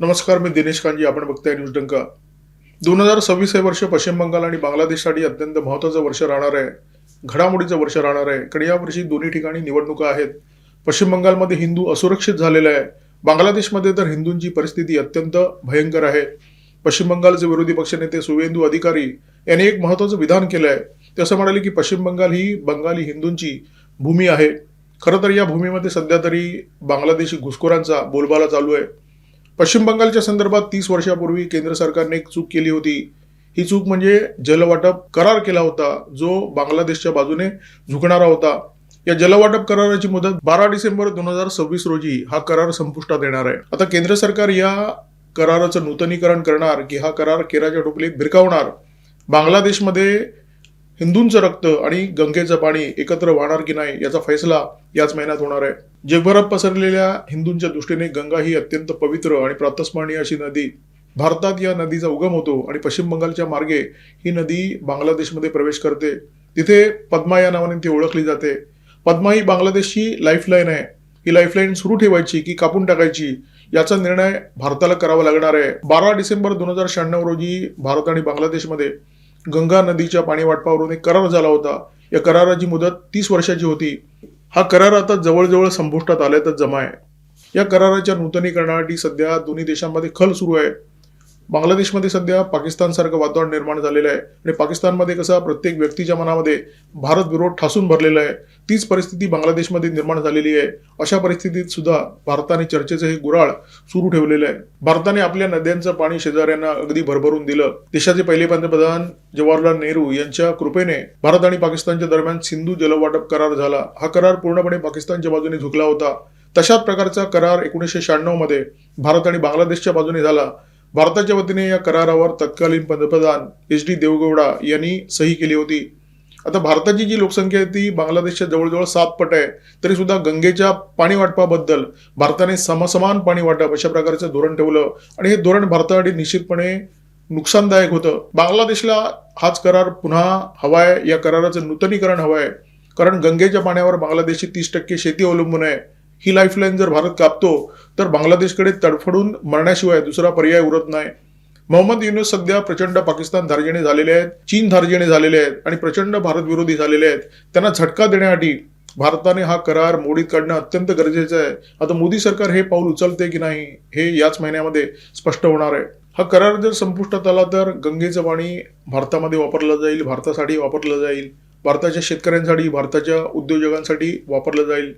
नमस्कार मी दिनेश कांजी आपण बघताय न्यूज डंका. दोन हजार सव्वीस हे वर्ष पश्चिम बंगाल आणि बांगलादेशसाठी अत्यंत महत्वाचं वर्ष राहणार आहे. घडामोडीचं वर्ष राहणार आहे. कारण यावर्षी दोन्ही ठिकाणी निवडणुका आहेत. पश्चिम बंगालमध्ये हिंदू असुरक्षित झालेला आहे. बांगलादेशमध्ये तर हिंदूंची परिस्थिती अत्यंत भयंकर आहे. पश्चिम बंगालचे विरोधी पक्षनेते सुवेंदू अधिकारी यांनी एक महत्वाचं विधान केलं आहे ते असं म्हणाले की पश्चिम बंगाल ही बंगाली हिंदूंची भूमी आहे. खरं तर या भूमीमध्ये सध्या तरी बांगलादेशी घुसखोरांचा बोलबाला चालू आहे. पश्चिम बंगालच्या संदर्भात तीस वर्षापूर्वी केंद्र सरकारने एक चूक केली होती. ही चूक म्हणजे जलवाटप करार केला होता जो बांगलादेशच्या बाजूने झुकणारा होता. या जलवाटप कराराची मुदत बारा डिसेंबर दोन हजार सव्वीस रोजी हा करार संपुष्टात येणार आहे. आता केंद्र सरकार या कराराचं नूतनीकरण करणार की हा करार केराच्या टोपलीत भिरकावणार बांगलादेशमध्ये हिंदूंचं रक्त आणि गंगेचं पाणी एकत्र वाहणार की नाही याचा फैसला याच महिन्यात होणार आहे. जगभरात पसरलेल्या हिंदूंच्या दृष्टीने गंगा ही अत्यंत पवित्र आणि प्रातस्मरणीय अशी नदी. भारतात या नदीचा उगम होतो आणि पश्चिम बंगालच्या मार्गे ही नदी बांगलादेशमध्ये प्रवेश करते. तिथे पद्मा या नावाने ती ओळखली जाते. पद्मा ही बांगलादेशची लाईफलाईन आहे. ही लाईफलाईन सुरू ठेवायची की कापून टाकायची याचा निर्णय भारताला करावा लागणार आहे. बारा डिसेंबर दोन हजार शहाण्णव रोजी भारत आणि बांगलादेशमध्ये गंगा नदीच्या पाणी वाटपावरून एक करार झाला होता. या कराराची मुदत तीस वर्षाची होती. हा करार आता जवळजवळ संपुष्टात आल्यातच जमा आहे. या कराराच्या नूतनीकरणासाठी सध्या दोन्ही देशांमध्ये खल सुरू आहे. बांगलादेशमध्ये सध्या पाकिस्तानसारखं वातावरण निर्माण झालेलं आहे. आणि पाकिस्तानमध्ये कसं प्रत्येक व्यक्तीच्या मनामध्ये भारत विरोध ठासून भरलेला आहे. तीच परिस्थिती बांगलादेशमध्ये निर्माण झालेली आहे. अशा परिस्थितीत सुद्धा भारताने चर्चेचं हे गुराळ सुरू ठेवलेलं आहे. भारताने आपल्या नद्यांचं पाणी शेजाऱ्यांना अगदी भरभरून दिलं. देशाचे पहिले पंतप्रधान जवाहरलाल नेहरू यांच्या कृपेने भारत आणि पाकिस्तानच्या दरम्यान सिंधू जलवाटप करार झाला. हा करार पूर्णपणे पाकिस्तानच्या बाजूने झुकला होता. तशाच प्रकारचा करार एकोणीसशे शहाण्णवमध्ये भारत आणि बांगलादेशच्या बाजूने झाला. भारताच्या वतीने या करारावर तत्कालीन पंतप्रधान एच डी देवगौडा यांनी सही केली होती. आता भारताची जी लोकसंख्या आहे ती बांगलादेशच्या जवळजवळ सात पट आहे. तरी सुद्धा गंगेच्या पाणी वाटपाबद्दल भारताने समसमान पाणी वाटप अशा प्रकारचं धोरण ठेवलं. आणि हे धोरण भारतासाठी निश्चितपणे नुकसानदायक होतं. बांगलादेशला हाच करार पुन्हा हवाय या कराराचं नूतनीकरण हवंय. कारण गंगेच्या पाण्यावर बांगलादेशची तीस टक्के शेती अवलंबून आहे. ही लाईफलाईन जर भारत कापतो तर बांगलादेशकडे तडफडून मरण्याशिवाय दुसरा पर्याय उरत नाही. मोहम्मद युनुस सध्या प्रचंड पाकिस्तान धार्जिणे झालेले आहेत चीन धार्जिणे झालेले आहेत आणि प्रचंड भारत विरोधी झालेले आहेत. त्यांना झटका देण्यासाठी भारताने हा करार मोडीत काढणं अत्यंत गरजेचं आहे. आता मोदी सरकार हे पाऊल उचलते की नाही हे याच महिन्यामध्ये स्पष्ट होणार आहे. हा करार जर संपुष्टात आला तर गंगेचं पाणी भारतामध्ये वापरलं जाईल भारतासाठी वापरलं जाईल. भारताच्या शेतकऱ्यांसाठी भारताच्या उद्योजकांसाठी वापरलं जाईल.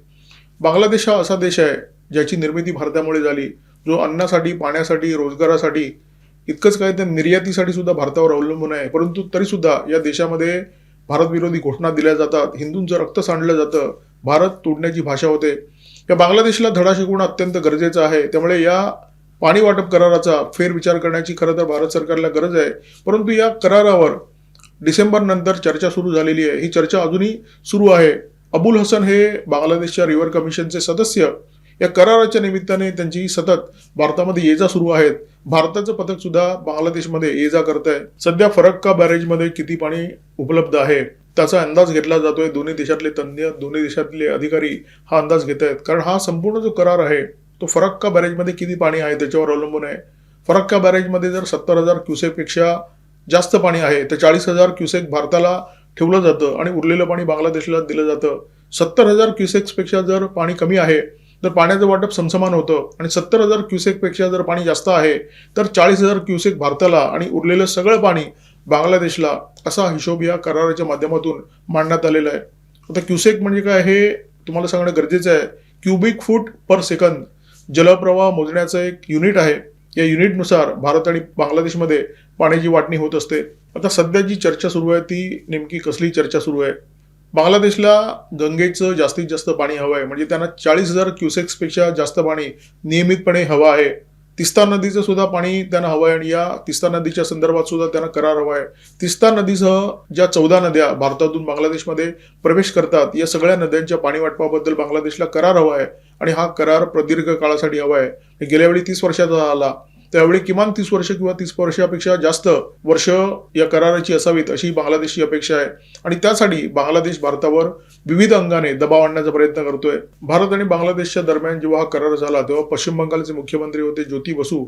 बांगलादेश हा असा देश आहे ज्याची निर्मिती भारतामुळे झाली. जो अन्नासाठी पाण्यासाठी रोजगारासाठी इतकंच काय तर निर्यातीसाठी सुद्धा भारतावर अवलंबून आहे. परंतु तरीसुद्धा या देशामध्ये भारतविरोधी घोषणा दिल्या जातात. हिंदूंचं रक्त सांडलं जातं. भारत तोडण्याची भाषा होते. या बांगलादेशला धडा शिकवणं अत्यंत गरजेचं आहे. त्यामुळे या पाणी वाटप कराराचा फेरविचार करण्याची खरं तर भारत सरकारला गरज आहे. परंतु या करारावर डिसेंबर नंतर चर्चा सुरू झालेली आहे. ही चर्चा अजूनही सुरू आहे. अबुल हसन हे बांगलादेशच्या रिव्हर कमिशनचे सदस्य. या कराराच्या निमित्ताने त्यांची सतत भारतामध्ये ये जा सुरू आहेत. भारताचं पथक सुद्धा बांगलादेशमध्ये ये जा करत आहे सध्या फरक्का बॅरेजमध्ये किती पाणी उपलब्ध आहे? त्याचा अंदाज घेतला जातोय. दोन्ही देशातले तज्ञ दोन्ही देशातले अधिकारी हा अंदाज घेत आहेत. कारण हा संपूर्ण जो करार आहे तो फरक्का बॅरेजमध्ये किती पाणी आहे त्याच्यावर अवलंबून आहे. फरक्का बॅरेजमध्ये जर सत्तर हजार क्युसेकपेक्षा जास्त पाणी आहे तर चाळीस हजार क्युसेक भारताला ठेवलं जातं आणि उरलेलं पाणी बांगलादेशला दिलं जातं. सत्तर हजार क्युसेक्सपेक्षा जर पाणी कमी आहे तर पाण्याचं वाटप समसमान होतं. आणि सत्तर हजार क्युसेकपेक्षा जर पाणी जास्त आहे तर चाळीस हजार क्युसेक भारताला आणि उरलेलं सगळं पाणी बांगलादेशला असा हिशोब या कराराच्या माध्यमातून मांडण्यात आलेला आहे. आता क्युसेक म्हणजे काय हे तुम्हाला सांगणं गरजेचं आहे. क्युबिक फूट पर सेकंद जलप्रवाह मोजण्याचं एक युनिट आहे. या युनिटनुसार भारत आणि बांगलादेशमध्ये पाण्याची वाटणी होत असते. आता सध्या जी चर्चा सुरू आहे ती नेमकी कसली चर्चा सुरू आहे? बांगलादेशला गंगेचं जास्तीत जास्त पाणी हवं आहे. म्हणजे त्यांना चाळीस हजार क्युसेक्सपेक्षा जास्त पाणी नियमितपणे हवं आहे. तिस्ता नदीचं सुद्धा पाणी त्यांना हवं आहे आणि या तिस्ता नदीच्या संदर्भात सुद्धा त्यांना करार हवा आहे. तिस्ता नदीसह ज्या चौदा नद्या भारतातून बांगलादेशमध्ये प्रवेश करतात या सगळ्या नद्यांच्या पाणी वाटपाबद्दल बांगलादेशला करार हवा आहे आणि हा करार प्रदीर्घ काळासाठी हवा आहे. गेल्या वेळी तीस वर्षाचा आला त्यावेळी किमान तीस वर्ष किंवा तीस वर्षापेक्षा जास्त वर्ष या कराराची असावीत अशी बांगलादेशची अपेक्षा आहे. आणि त्यासाठी बांगलादेश भारतावर विविध अंगाने दबाव आणण्याचा प्रयत्न करतोय. भारत आणि बांगलादेशच्या दरम्यान जेव्हा हा करार झाला तेव्हा पश्चिम बंगालचे मुख्यमंत्री होते ज्योती बसू.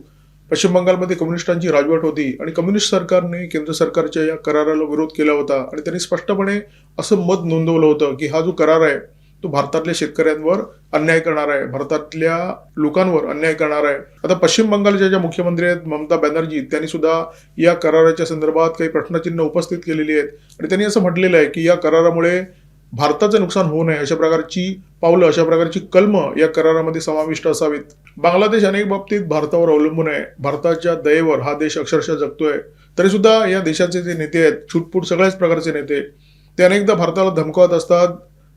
पश्चिम बंगालमध्ये कम्युनिस्टांची राजवट होती आणि कम्युनिस्ट सरकारने केंद्र सरकारच्या या कराराला विरोध केला होता. आणि त्यांनी स्पष्टपणे असं मत नोंदवलं होतं की हा जो करार आहे तो भारतातल्या शेतकऱ्यांवर अन्याय करणार आहे. भारतातल्या लोकांवर अन्याय करणार आहे. आता पश्चिम बंगालच्या ज्या मुख्यमंत्री आहेत ममता बॅनर्जी त्यांनी सुद्धा या कराराच्या संदर्भात काही प्रश्नचिन्ह उपस्थित केलेली आहेत. आणि त्यांनी असं म्हटलेलं आहे की या करारामुळे भारताचं नुकसान होऊ नये अशा प्रकारची पावलं अशा प्रकारची कलम या करारामध्ये समाविष्ट असावीत. बांगलादेश अनेक बाबतीत भारतावर अवलंबून आहे. भारताच्या दयेवर हा देश अक्षरशः जगतोय. तरी सुद्धा या देशाचे जे नेते आहेत छूटपूट सगळ्याच प्रकारचे नेते. ते अनेकदा भारताला धमकावत असतात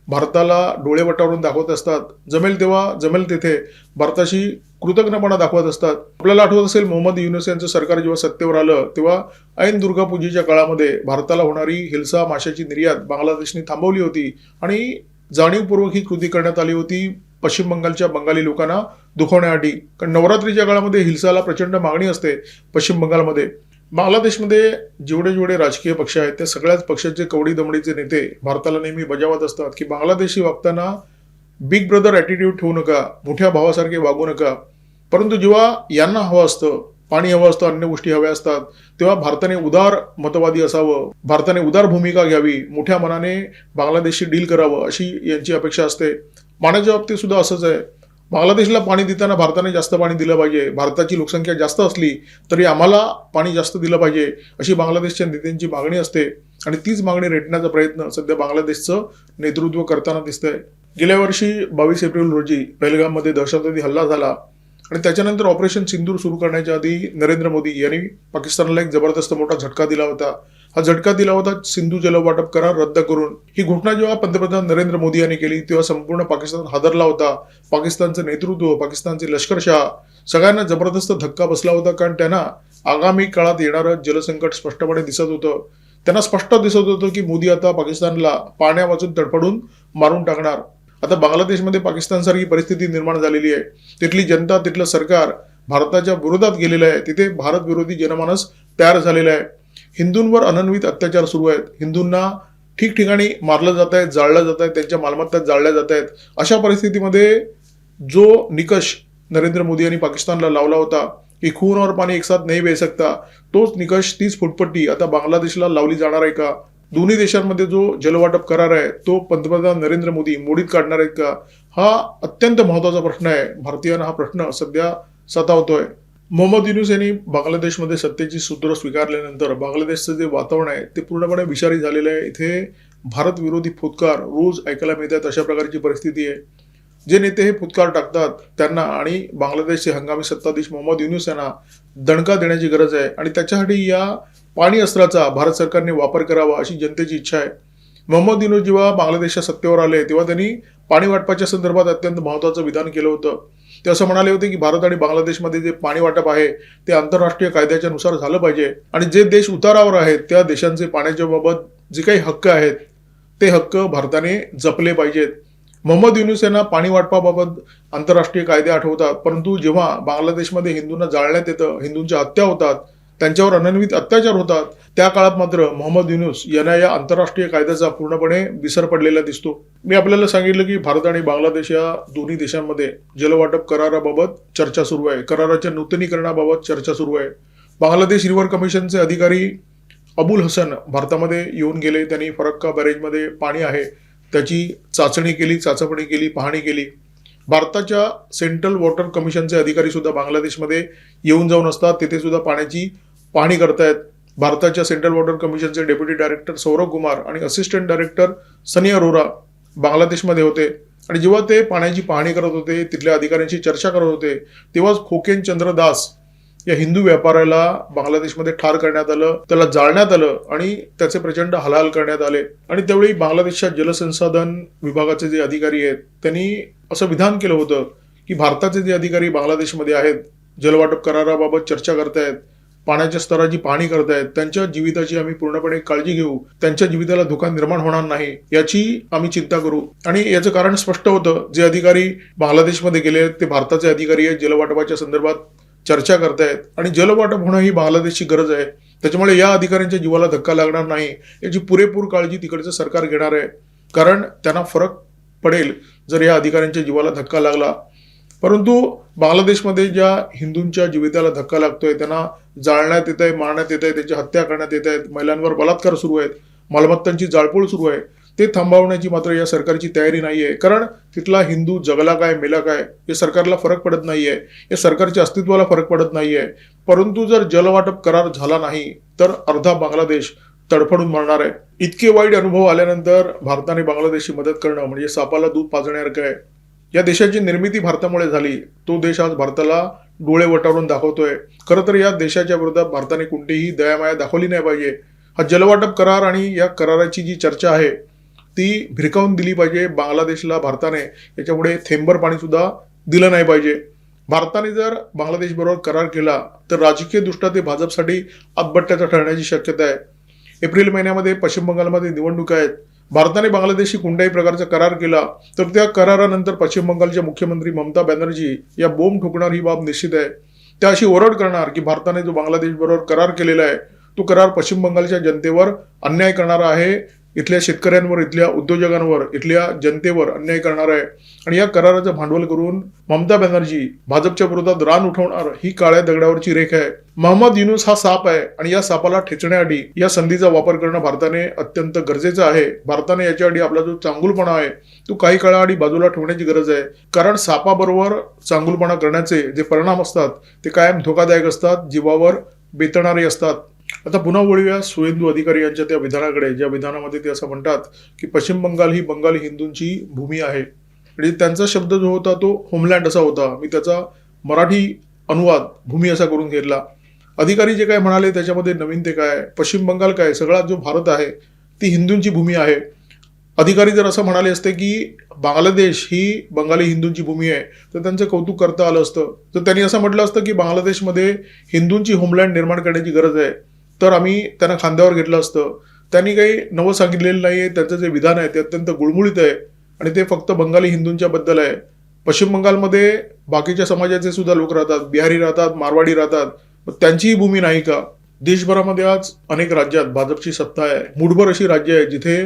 भारताला डोळे वटावरून दाखवत असतात. जमेल तेव्हा जमेल तेथे. भारताशी कृतज्ञपणा दाखवत असतात. आपल्याला आठवत असेल मोहम्मद युनुस यांचं सरकार जेव्हा सत्तेवर आलं तेव्हा ऐन दुर्गापूजेच्या काळामध्ये भारताला होणारी हिलसा माशाची निर्यात बांगलादेशने थांबवली होती आणि जाणीवपूर्वक ही कृती करण्यात आली होती पश्चिम बंगालच्या बंगाली लोकांना दुखवण्यासाठी. कारण नवरात्रीच्या काळामध्ये हिलसाला प्रचंड मागणी असते पश्चिम बंगालमध्ये. बांगलादेशमध्ये जेवढे जेवढे राजकीय पक्ष आहेत त्या सगळ्याच पक्षाचे कवडी दमडीचे नेते भारताला नेहमी बजावत असतात की बांगलादेशी वागताना बिग ब्रदर ॲटिट्यूड ठेवू नका मोठ्या भावासारखे वागू नका. परंतु जेव्हा यांना हवं असतं पाणी हवं असतं अन्य गोष्टी हव्या असतात तेव्हा भारताने उदार मतवादी असावं भारताने उदार भूमिका घ्यावी मोठ्या मनाने बांगलादेशशी डील करावं अशी यांची अपेक्षा असते. पाण्याच्या बाबतीत सुद्धा असंच आहे. बांगलादेशला पाणी देताना भारताने जास्त पाणी दिलं पाहिजे भारताची लोकसंख्या जास्त असली तरी आम्हाला पाणी जास्त दिलं पाहिजे अशी बांगलादेशच्या नेत्यांची मागणी असते. आणि तीच मागणी रेटण्याचा प्रयत्न सध्या बांगलादेशचं नेतृत्व करताना दिसतंय. गेल्या वर्षी बावीस एप्रिल रोजी पहलगाममध्ये दहशतवादी हल्ला झाला. आणि त्याच्यानंतर ऑपरेशन सिंदूर सुरू करण्याच्या आधी नरेंद्र मोदी यांनी पाकिस्तानला एक जबरदस्त मोठा झटका दिला होता. हा झटका दिला होता सिंधू जलवाटप करार रद्द करून. ही घोषणा जेव्हा पंतप्रधान नरेंद्र मोदी यांनी केली तेव्हा संपूर्ण पाकिस्तान हादरला होता. पाकिस्तानचं नेतृत्व पाकिस्तानचे लष्करशाह सगळ्यांना जबरदस्त धक्का बसला होता कारण त्यांना आगामी काळात येणारं जलसंकट स्पष्टपणे दिसत होतं. त्यांना स्पष्ट दिसत होतं की मोदी आता पाकिस्तानला पाण्यावाचून तडफडून मारून टाकणार. आता बांगलादेशमध्ये पाकिस्तानसारखी परिस्थिती निर्माण झालेली आहे. तिथली जनता तिथलं सरकार भारताच्या विरोधात गेलेलं आहे. तिथे भारत विरोधी जनमानस तयार झालेलं आहे. हिंदूंवर अनन्वित अत्याचार सुरू आहेत. हिंदूंना ठिकठिकाणी मारलं जात आहे जाळलं जात आहे त्यांच्या मालमत्ता जाळल्या जात आहेत. अशा परिस्थितीमध्ये जो निकष नरेंद्र मोदी यांनी पाकिस्तानला लावला होता की खून और पाणी एक साथ नाही बे सकता तोच निकष तीच फुटपट्टी आता बांगलादेशला लावली जाणार आहे का? दोन्ही देशांमध्ये जो जलवाटप करार आहे तो पंतप्रधान नरेंद्र मोदी मोडीत काढणार आहेत का? हा अत्यंत महत्त्वाचा प्रश्न आहे. भारतीयांना हा प्रश्न सध्या सतावतोय. मोहम्मद युनुस यांनी बांगलादेशमध्ये सत्तेची सूत्र स्वीकारल्यानंतर बांगलादेशचं जे वातावरण आहे ते पूर्णपणे विषारी झालेलं आहे. इथे भारत विरोधी फुतकार रोज ऐकायला मिळतात अशा प्रकारची परिस्थिती आहे. जे नेते हे फुतकार टाकतात त्यांना आणि बांगलादेशचे हंगामी सत्ताधीश मोहम्मद युनुस यांना दणका देण्याची गरज आहे आणि त्याच्यासाठी या पाणी अस्त्राचा भारत सरकारने वापर करावा अशी जनतेची इच्छा आहे. मोहम्मद युनुस जेव्हा बांगलादेशच्या सत्तेवर आले तेव्हा त्यांनी पाणी वाटपाच्या संदर्भात अत्यंत महत्त्वाचं विधान केलं होतं. ते असं म्हणाले होते की भारत आणि बांगलादेशमध्ये जे पाणी वाटप आहे ते आंतरराष्ट्रीय कायद्याच्या नुसार झालं पाहिजे. आणि जे देश उतारावर आहेत त्या देशांचे पाण्याच्या बाबत जे काही हक्क आहेत ते हक्क भारताने जपले पाहिजेत. मोहम्मद युनुस यांना पाणी वाटपाबाबत आंतरराष्ट्रीय कायदे आठवतात परंतु जेव्हा बांगलादेशमध्ये हिंदूंना जाळण्यात येतं हिंदूंच्या हत्या होतात त्यांच्यावर अनन्वित अत्याचार होतात. त्या काळात मात्र मोहम्मद युनुस यांना या आंतरराष्ट्रीय कायद्याचा पूर्णपणे विसर पडलेला दिसतो. मी आपल्याला सांगितलं की भारत आणि बांगलादेश या दोन्ही देशांमध्ये जलवाटप कराराबाबत चर्चा सुरू आहे. कराराच्या नूतनीकरणाबाबत चर्चा सुरू आहे. बांगलादेश रिव्हर कमिशनचे अधिकारी अबुल हसन भारतामध्ये येऊन गेले. त्यांनी फरक्का बॅरेजमध्ये पाणी आहे. त्याची चाचणी केली चाचपणी केली पाहणी केली. भारताच्या सेंट्रल वॉटर कमिशनचे अधिकारी सुद्धा बांगलादेशमध्ये येऊन जाऊन असतात. तिथे सुद्धा पाण्याची पाहणी करतायत. भारताच्या सेंट्रल वॉटर कमिशनचे डेप्युटी डायरेक्टर सौरभ कुमार आणि असिस्टंट डायरेक्टर सनी अरोरा बांगलादेशमध्ये होते. आणि जेव्हा ते पाण्याची पाहणी करत होते तिथल्या अधिकाऱ्यांशी चर्चा करत होते तेव्हाच खोकेन चंद्र दास या हिंदू व्यापाऱ्याला बांगलादेशमध्ये ठार करण्यात आलं त्याला जाळण्यात आलं आणि त्याचे प्रचंड हलाल करण्यात आले. आणि त्यावेळी बांगलादेशच्या जलसंसाधन विभागाचे जे अधिकारी आहेत त्यांनी असं विधान केलं होतं की भारताचे जे अधिकारी बांगलादेशमध्ये आहेत जलवाटप कराराबाबत चर्चा करतायत पाण्याच्या स्तराची पाहणी करतायत त्यांच्या जीविताची आम्ही पूर्णपणे काळजी घेऊ त्यांच्या जीविताला धोका निर्माण होणार नाही याची आम्ही चिंता करू. आणि याचं कारण स्पष्ट होतं जे अधिकारी बांगलादेशमध्ये गेले आहेत ते भारताचे अधिकारी आहेत जलवाटपाच्या संदर्भात चर्चा करतायत आणि जलवाटप होणं ही बांगलादेशची गरज आहे. त्याच्यामुळे या अधिकाऱ्यांच्या जीवाला धक्का लागणार नाही. याची पुरेपूर काळजी तिकडचं सरकार घेणार आहे. कारण त्यांना फरक पडेल जर या अधिकाऱ्यांच्या जीवाला धक्का लागला. परंतु बांगलादेशमध्ये ज्या हिंदूंच्या जीविताला धक्का लागतोय त्यांना जाळण्यात येत आहे मारण्यात येत आहे त्यांची हत्या करण्यात येत आहेत महिलांवर बलात्कार सुरू आहेत मालमत्तांची जाळपोळ सुरू आहे. ते थांबवण्याची मात्र या सरकारची तयारी नाहीये. कारण तिथला हिंदू जगला काय मेला काय या सरकारला फरक पडत नाहीये. या सरकारच्या अस्तित्वाला फरक पडत नाहीये. परंतु जर जलवाटप करार झाला नाही तर अर्धा बांगलादेश तडफडून मरणार आहे. इतके वाईट अनुभव आल्यानंतर भारताने बांगलादेशची मदत करणं म्हणजे सापाला दूध पाजण्यासारखं आहे. या देशाची निर्मिती भारतामुळे झाली. तो देश आज भारताला डोळे वटारून दाखवतोय. खरं तर या देशाच्या विरोधात भारताने कोणतीही दयामाया दाखवली नाही पाहिजे. हा जलवाटप करार आणि या कराराची जी चर्चा आहे ती भिरकावून दिली पाहिजे. बांगलादेशला भारताने याच्यापुढे थेंबर पाणीसुद्धा दिलं नाही पाहिजे. भारताने जर बांगलादेश बरोबर करार केला तर राजकीय दृष्ट्या ते भाजपसाठी आतबट्ट्याचा ठरण्याची शक्यता आहे. एप्रिल महिन्यामध्ये पश्चिम बंगालमध्ये निवडणुका आहेत. भारताने बांगलादेशशी कोणत्याही प्रकारचा करार केला तर त्या करारानंतर पश्चिम बंगालच्या मुख्यमंत्री ममता बॅनर्जी या बोंब ठोकणार ही बाब निश्चित आहे. त्या अशी ओरड करणार की भारताने जो बांगलादेश बरोबर करार केलेला आहे तो करार पश्चिम बंगालच्या जनतेवर अन्याय करणारा आहे. इथल्या शेतकऱ्यांवर इथल्या उद्योजकांवर इथल्या जनतेवर अन्याय करणार आहे. आणि या कराराचं भांडवल करून ममता बॅनर्जी भाजपच्या विरोधात रान उठवणार ही काळ्या दगडावरची रेख आहे. मोहम्मद युनुस हा साप आहे आणि या सापाला ठेचण्यासाठी या संधीचा वापर करणं भारताने अत्यंत गरजेचं आहे. भारताने याच्यासाठी आपला जो चांगुलपणा आहे तो काही काळाआधी बाजूला ठेवण्याची गरज आहे. कारण सापाबरोबर चांगुलपणा करण्याचे जे परिणाम असतात ते कायम धोकादायक असतात जीवावर बेतणारे असतात. आता पुन्हा वळूया. सुवेंदू अधिकारी यांच्या त्या विधानाकडे. ज्या विधानामध्ये ते असं म्हणतात की पश्चिम बंगाल ही बंगाली हिंदूंची भूमी आहे. आणि त्यांचा शब्द जो होता तो होमलँड असा होता. मी त्याचा मराठी अनुवाद भूमी असा करून घेतला. अधिकारी जे काय म्हणाले त्याच्यामध्ये नवीन ते काय? पश्चिम बंगाल काय? सगळा जो भारत आहे ती हिंदूंची भूमी आहे. अधिकारी जर असं म्हणाले असते की बांगलादेश ही बंगाली हिंदूंची भूमी आहे तर त्यांचं कौतुक करता आलं असतं. तर त्यांनी असं म्हटलं असतं की बांगलादेशमध्ये हिंदूंची होमलँड निर्माण करण्याची गरज आहे. तर आम्ही त्यांना खांद्यावर घेतलं असतं. त्यांनी काही नवं सांगितलेलं नाही आहे त्यांचं जे विधान आहे ते अत्यंत गुळमुळीत आहे आणि ते फक्त बंगाली हिंदूंच्या बद्दल आहे. पश्चिम बंगालमध्ये बाकीच्या समाजाचे सुद्धा लोक राहतात बिहारी राहतात मारवाडी राहतात. त्यांचीही भूमी नाही का? देशभरामध्ये आज अनेक राज्यात भाजपची सत्ता आहे. मुठभर अशी राज्य आहे जिथे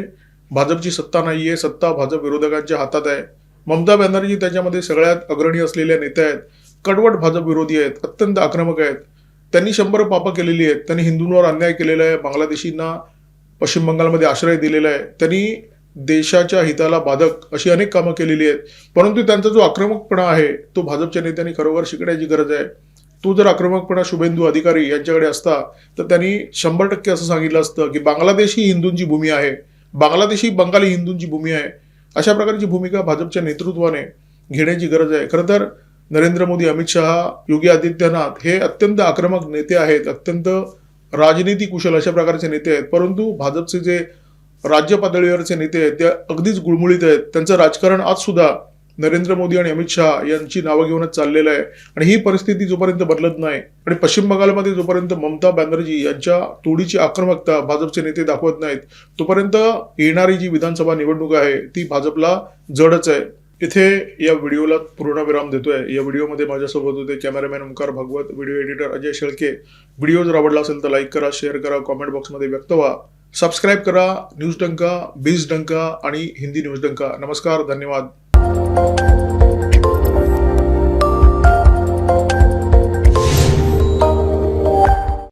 भाजपची सत्ता नाही आहे सत्ता भाजप विरोधकांच्या हातात आहे. ममता बॅनर्जी त्याच्यामध्ये सगळ्यात अग्रणी असलेल्या नेत्या आहेत. कडवट भाजप विरोधी आहेत अत्यंत आक्रमक आहेत. त्यांनी शंभर पापं केलेली आहेत. त्यांनी हिंदूंवर अन्याय केलेला आहे. बांगलादेशींना पश्चिम बंगालमध्ये आश्रय दिलेला आहे. त्यांनी देशाच्या हिताला बाधक अशी अनेक कामं केलेली आहेत. परंतु त्यांचा जो आक्रमकपणा आहे तो भाजपच्या नेत्यांनी खरोखर शिकण्याची गरज आहे. तो जर आक्रमकपणा शुभेंदू अधिकारी यांच्याकडे असता तर त्यांनी शंभर टक्के असं सांगितलं असतं की बांगलादेश ही हिंदूंची भूमी आहे. बांगलादेश ही बंगाली हिंदूंची भूमी आहे. अशा प्रकारची भूमिका भाजपच्या नेतृत्वाने घेण्याची गरज आहे. खरं तर नरेंद्र मोदी अमित शहा योगी आदित्यनाथ हे अत्यंत आक्रमक नेते आहेत अत्यंत राजनीती कुशल अशा प्रकारचे नेते आहेत. परंतु भाजपचे जे राज्य पातळीवरचे नेते आहेत ते अगदीच गुळमुळीत आहेत. त्यांचं राजकारण आज सुद्धा नरेंद्र मोदी आणि अमित शहा यांची नावं घेऊनच चाललेलं आहे. आणि ही परिस्थिती जोपर्यंत बदलत नाही आणि पश्चिम बंगालमध्ये जोपर्यंत ममता बॅनर्जी यांच्या तोडीची आक्रमकता भाजपचे नेते दाखवत नाहीत तोपर्यंत येणारी जी विधानसभा निवडणूक आहे ती भाजपला जडच आहे. इथे या व्हिडिओला पूर्णविराम देतोय. या व्हिडिओमध्ये माझ्यासोबत होते cameraman Omkar Bhagwat video editor Ajay Shelke. Video जर आवडला असेल तर लाईक करा शेअर करा कॉमेंट बॉक्समध्ये व्यक्त व्हा. सबस्क्राईब करा न्यूज डंका बीज डंका आणि हिंदी न्यूज डंका. नमस्कार धन्यवाद.